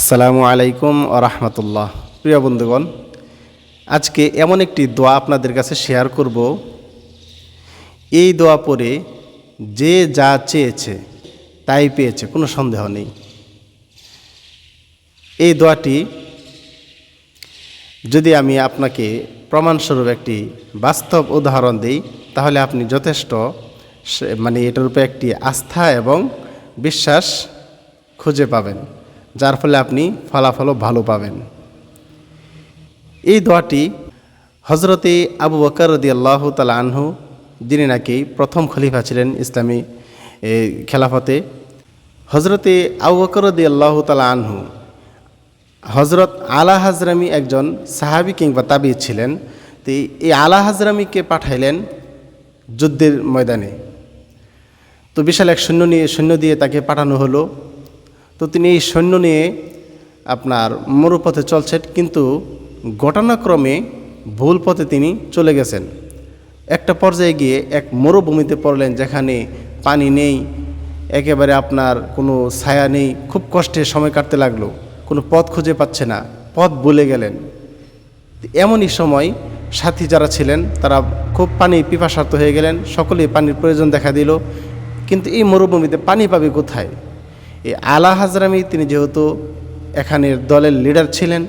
আসসালামু আলাইকুম রহমতুল্লাহ। প্রিয় বন্ধুগণ, আজকে এমন একটি দোয়া আপনাদের কাছে শেয়ার করব। এই দোয়া পরে যে যা চেয়েছে তাই পেয়েছে, কোনো সন্দেহ নেই। এই দোয়াটি যদি আমি আপনাকে প্রমাণস্বরূপ একটি বাস্তব উদাহরণ দিই, তাহলে আপনি যথেষ্ট মানে এটার উপরে একটি আস্থা এবং বিশ্বাস খুঁজে পাবেন। যার ফলে আপনি ফলাফলও ভালো পাবেন। এই দোয়াটি হজরতে আবু বকর রদি আল্লাহ তালা আনহু, যিনি নাকি প্রথম খলিফা ছিলেন ইসলামী খেলাফতে হজরতে আবু বকর রদি আল্লাহ তালা আনহু হজরত আলা হাজরামি একজন সাহাবি কিংবা তাবি ছিলেন। তো এই- আলা হাজরামিকে পাঠাইলেন যুদ্ধের ময়দানে। তো বিশাল এক সৈন্য নিয়ে, সৈন্য দিয়ে তাকে পাঠানো হলো। তো তিনি এই সৈন্য নিয়ে আপনার মরুপথে চলছেন, কিন্তু ঘটনাক্রমে ভুল পথে তিনি চলে গেছেন। একটা পর্যায়ে গিয়ে এক মরুভূমিতে পড়লেন, যেখানে পানি নেই, একেবারে আপনার কোনো ছায়া নেই, খুব কষ্টে সময় কাটতে লাগল, কোনো পথ খুঁজে পাচ্ছে না, পথ ভুলে গেলেন। এমনই সময় সাথী যারা ছিলেন, তারা খুব পানি পিপাসার্থ হয়ে গেলেন, সকলেই পানির প্রয়োজন দেখা দিল, কিন্তু এই মরুভূমিতে পানি পাবে কোথায়? এই আলা হাজরামি, তিনি যেহেতু এখানের দলের লিডার ছিলেন,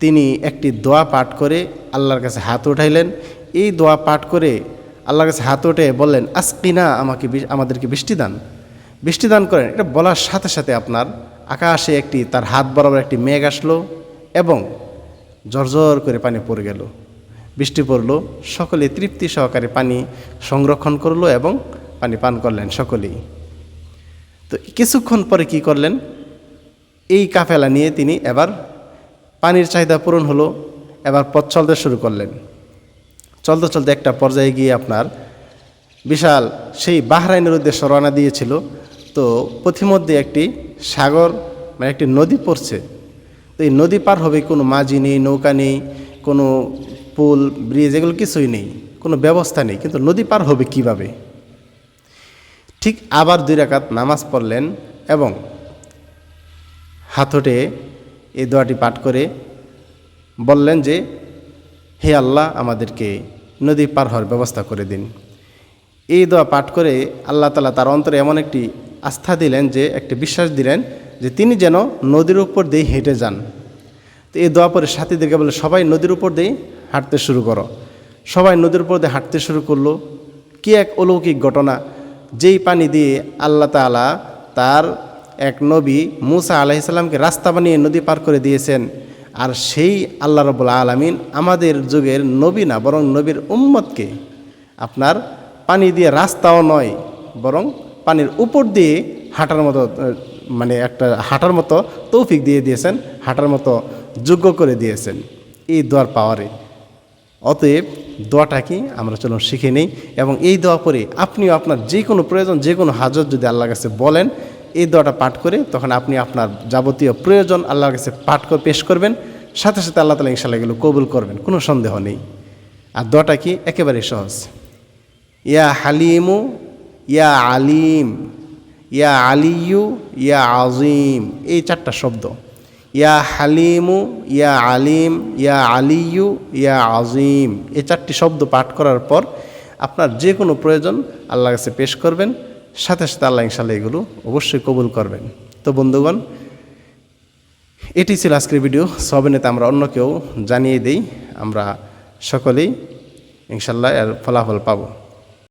তিনি একটি দোয়া পাঠ করে আল্লাহর কাছে হাত উঠাইলেন। এই দোয়া পাঠ করে আল্লাহর কাছে হাত উঠে বললেন, আসকিনা আমাকে আমাদেরকে বৃষ্টি দান। বৃষ্টি দান করেন। এটা বলার সাথে সাথে আপনার আকাশে একটি, তার হাত বরাবর একটি মেঘ আসলো এবং জর্জর করে পানি পড়ে গেল। বৃষ্টি পড়ল, সকলে তৃপ্তি সহকারে পানি সংরক্ষণ করল এবং পানি পান করলেন সকলেই। তো কিছুক্ষণ পরে কি করলেন? এই কাফেলা নিয়ে তিনি এবার পানির চাহিদা পূরণ হলো, এবার পথ চলতে শুরু করলেন। চলতে চলতে একটা পর্যায়ে গিয়ে আপনার বিশাল সেই বাহরাইনের উদ্দেশ্যে রওনা দিয়েছিল। তো পথিমধ্যে একটি সাগর মানে একটি নদী পড়ছে। তো এই নদী পার হবে কোনো মাঝি নেই, নৌকা নেই, কোনো পুল, ব্রিজ, এগুলো কিছুই নেই, কোনো ব্যবস্থা নেই। কিন্তু নদী পার হবে কীভাবে? ঠিক আবার দুই রাকাত নামাজ পড়লেন এবং হাতটে এই দোয়াটি পাঠ করে বললেন যে, হে আল্লাহ, আমাদেরকে নদী পার হওয়ার ব্যবস্থা করে দিন। এই দোয়া পাঠ করে আল্লাহ তালা তার অন্তরে এমন একটি আস্থা দিলেন যে, একটি বিশ্বাস দিলেন যে, তিনি যেন নদীর উপর দিয়ে হেঁটে যান। তো এই দোয়া পরে সাথীদেরকে বলে, সবাই নদীর উপর দিয়ে হাঁটতে শুরু করো। সবাই নদীর উপর দিয়ে হাঁটতে শুরু করল। কি এক অলৌকিক ঘটনা। যেই পানি দিয়ে আল্লাহ তালা তার এক নবী মুসা আলাইসাল্লামকে রাস্তা বানিয়ে নদী পার করে দিয়েছেন, আর সেই আল্লাহ রবুল আলমিন আমাদের যুগের নবী না, বরং নবীর উম্মতকে আপনার পানি দিয়ে রাস্তাও নয়, বরং পানির উপর দিয়ে হাঁটার মতো মানে একটা হাঁটার মতো তৌফিক দিয়ে দিয়েছেন, হাঁটার মতো যোগ্য করে দিয়েছেন। এই দোয়ার পাওয়ারে। অতএব দোয়াটা কি আমরা চলুন শিখে নেই এবং এই দোয়া পরে আপনিও আপনার যে কোনো প্রয়োজন, যে কোনো হাজত যদি আল্লাহর কাছে বলেন, এই দোয়াটা পাঠ করে তখন আপনি আপনার যাবতীয় প্রয়োজন আল্লাহর কাছে পাঠ করে, পেশ করবেন। সাথে সাথে আল্লাহ তালা ইনশাল্লাহ এগুলো কবুল করবেন, কোনো সন্দেহ নেই। আর দোয়াটা কি? একেবারে সহজ। ইয়া হালিমু, ইয়া আলিম, ইয়া আলিয়ু, ইয়া আজিম এই চারটা শব্দ। ইয়া হালিমু, ইয়া আলিম, ইয়া আলিয়ু, ইয়া আজিম এ চারটি শব্দ পাঠ করার পর আপনার যে কোনো প্রয়োজন আল্লাহর কাছে পেশ করবেন, সাথে সাথে আল্লাহ ইনশাল্লাহ এগুলো অবশ্যই কবুল করবেন। তো বন্ধুগণ, এটি ছিল আজকের ভিডিও। সবেনেতে আমরা অন্য কেউ জানিয়ে দিই, আমরা সকলেই ইনশাল্লাহ এর ফলাফল পাবো।